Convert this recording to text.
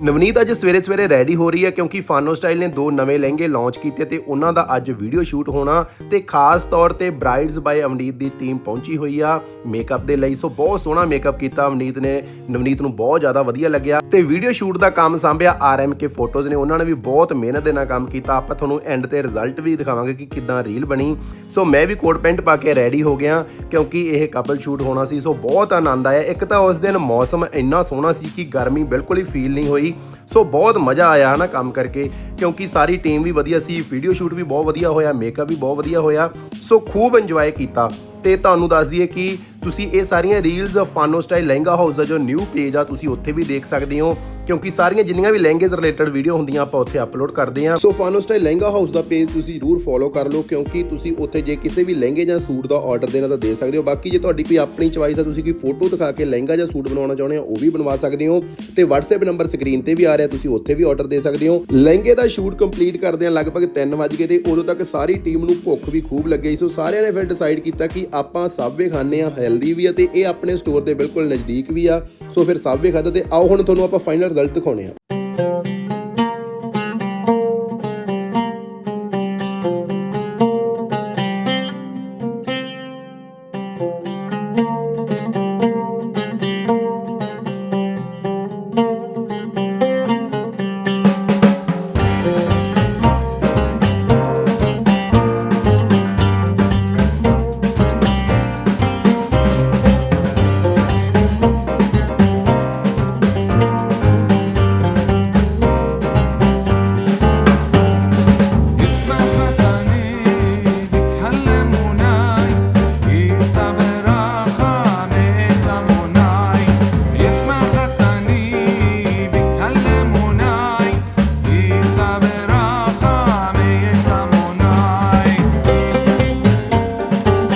ਨਵਨੀਤ ਅੱਜ ਸਵੇਰੇ ਸਵੇਰੇ ਰੈਡੀ ਹੋ ਰਹੀ ਹੈ ਕਿਉਂਕਿ ਫਾਨੋ ਸਟਾਈਲ ਨੇ ਦੋ ਨਵੇਂ ਲਹਿੰਗੇ ਲਾਂਚ ਕੀਤੇ ਤੇ ਉਹਨਾਂ ਦਾ ਅੱਜ ਵੀਡੀਓ ਸ਼ੂਟ ਹੋਣਾ ਤੇ ਖਾਸ ਤੌਰ ਤੇ ਬ੍ਰਾਈਡਸ ਬਾਈ ਅਵਨੀਤ ਦੀ ਟੀਮ ਪਹੁੰਚੀ ਹੋਈ ਆ ਮੇਕਅਪ ਦੇ ਲਈ। ਸੋ ਬਹੁਤ ਸੋਹਣਾ ਮੇਕਅਪ ਕੀਤਾ ਅਵਨੀਤ ਨੇ। ਨਵਨੀਤ ਨੂੰ ਬਹੁਤ ਜ਼ਿਆਦਾ ਵਧੀਆ ਲੱਗਿਆ ਤੇ ਵੀਡੀਓ ਸ਼ੂਟ ਦਾ ਕੰਮ ਸੰਭਿਆ ਆਰਐਮਕੇ ਫੋਟੋਜ਼ ਨੇ। ਉਹਨਾਂ ਨੇ ਵੀ ਬਹੁਤ ਮਿਹਨਤ ਦੇ ਨਾਲ ਕੰਮ ਕੀਤਾ। ਆਪਾਂ ਤੁਹਾਨੂੰ ਐਂਡ ਤੇ ਰਿਜ਼ਲਟ ਵੀ ਦਿਖਾਵਾਂਗੇ ਕਿ ਕਿੱਦਾਂ ਰੀਲ ਬਣੀ। ਸੋ ਮੈਂ ਵੀ ਕੋਟ ਪੈਂਟ ਪਾ ਕੇ ਰੈਡੀ ਹੋ ਗਿਆ ਕਿਉਂਕਿ ਇਹ ਕਪਲ ਸ਼ੂਟ ਹੋਣਾ ਸੀ। ਸੋ ਬਹੁਤ ਆਨੰਦ ਆਇਆ। ਇੱਕ ਤਾਂ ਉਸ ਦਿਨ ਮੌਸਮ ਇੰਨਾ ਸੋਹਣਾ ਸੀ ਕਿ ਗਰਮੀ ਬਿਲਕੁਲ ਹੀ ਫੀਲ ਨਹੀਂ ਹੋਈ। ਸੋ ਬਹੁਤ ਮਜ਼ਾ ਆਇਆ ਨਾ ਕੰਮ ਕਰਕੇ, ਕਿਉਂਕਿ ਸਾਰੀ ਟੀਮ ਵੀ ਵਧੀਆ ਸੀ ਵੀਡੀਓ ਸ਼ੂਟ ਵੀ ਬਹੁਤ ਵਧੀਆ ਹੋਇਆ ਮੇਕਅਪ ਵੀ ਬਹੁਤ ਵਧੀਆ ਹੋਇਆ। ਸੋ ਖੂਬ ਇੰਜੋਏ ਕੀਤਾ। ਤੇ ਤੁਹਾਨੂੰ ਦੱਸ ਦਈਏ ਕਿ ਤੁਸੀਂ ਇਹ ਸਾਰੀਆਂ reels Fano style lehenga house ਦਾ ਜੋ ਨਿਊ ਪੇਜ ਆ, ਤੁਸੀਂ ਉੱਥੇ ਵੀ ਦੇਖ ਸਕਦੇ ਹੋ, ਕਿਉਂਕਿ ਸਾਰੀਆਂ ਜਿੰਨੀਆਂ ਵੀ ਲਹਿੰਗੇਜ਼ ਰਿਲੇਟਡ ਵੀਡੀਓ ਹੁੰਦੀਆਂ, ਆਪਾਂ ਉੱਥੇ ਅਪਲੋਡ ਕਰਦੇ ਹਾਂ। ਸੋ ਫਾਨੋ ਸਟਾਈਲ ਲਹਿੰਗਾ ਹਾਊਸ ਦਾ ਪੇਜ ਤੁਸੀਂ ਜ਼ਰੂਰ ਫੋਲੋ ਕਰ ਲਓ, ਕਿਉਂਕਿ ਤੁਸੀਂ ਉੱਥੇ ਜੇ ਕਿਸੇ ਵੀ ਲਹਿੰਗੇ ਜਾਂ ਸੂਟ ਦਾ ਆਰਡਰ ਦੇਣਾ ਤਾਂ ਦੇ ਸਕਦੇ ਹੋ। ਬਾਕੀ ਜੇ ਤੁਹਾਡੀ ਕੋਈ ਆਪਣੀ ਚੁਆਇਸ ਆ, ਤੁਸੀਂ ਕੋਈ ਫੋਟੋ ਦਿਖਾ ਕੇ ਲਹਿੰਗਾ ਜਾਂ ਸੂਟ ਬਣਾਉਣਾ ਚਾਹੁੰਦੇ ਹੋ, ਉਹ ਵੀ ਬਣਵਾ ਸਕਦੇ ਹੋ। ਤੇ WhatsApp ਨੰਬਰ ਸਕਰੀਨ ਤੇ ਵੀ ਆ ਰਿਹਾ, ਤੁਸੀਂ ਉੱਥੇ ਵੀ ਆਰਡਰ ਦੇ ਸਕਦੇ ਹੋ। ਲਹਿੰਗੇ ਦਾ ਸ਼ੂਟ ਕੰਪਲੀਟ ਕਰਦੇ ਆ ਲਗਭਗ 3 ਵਜ ਗਏ ਤੇ ਉਦੋਂ ਤੱਕ ਸਾਰੀ ਟੀਮ ਨੂੰ ਭੁੱਖ ਵੀ ਖੂਬ ਲੱਗੀ। ਸੋ ਸਾਰਿਆਂ ਨੇ ਫਿਰ ਡਿਸਾਈਡ ਕੀਤਾ ਕਿ ਆਪਾਂ ਸਬਵੇ ਖਾਣੇ ਆ ਹੈਲਦੀ ਵੀ ਆ ਤੇ ਇਹ ਆਪਣੇ ਸਟੋਰ ਦੇ ਬਿਲਕੁਲ ਨਜ਼ਦੀਕ ਵੀ ਆ। ਸੋ ਫਿਰ ਸਬਵੇ ਖਾਦਾ ਤੇ ਆਓ, ਹੁਣ ਤੁਹਾਨੂੰ ਆਪਾਂ ਫਾਈਨਲ ਰਿਜ਼ਲਟ ਦਿਖਾਉਣੇ ਆ।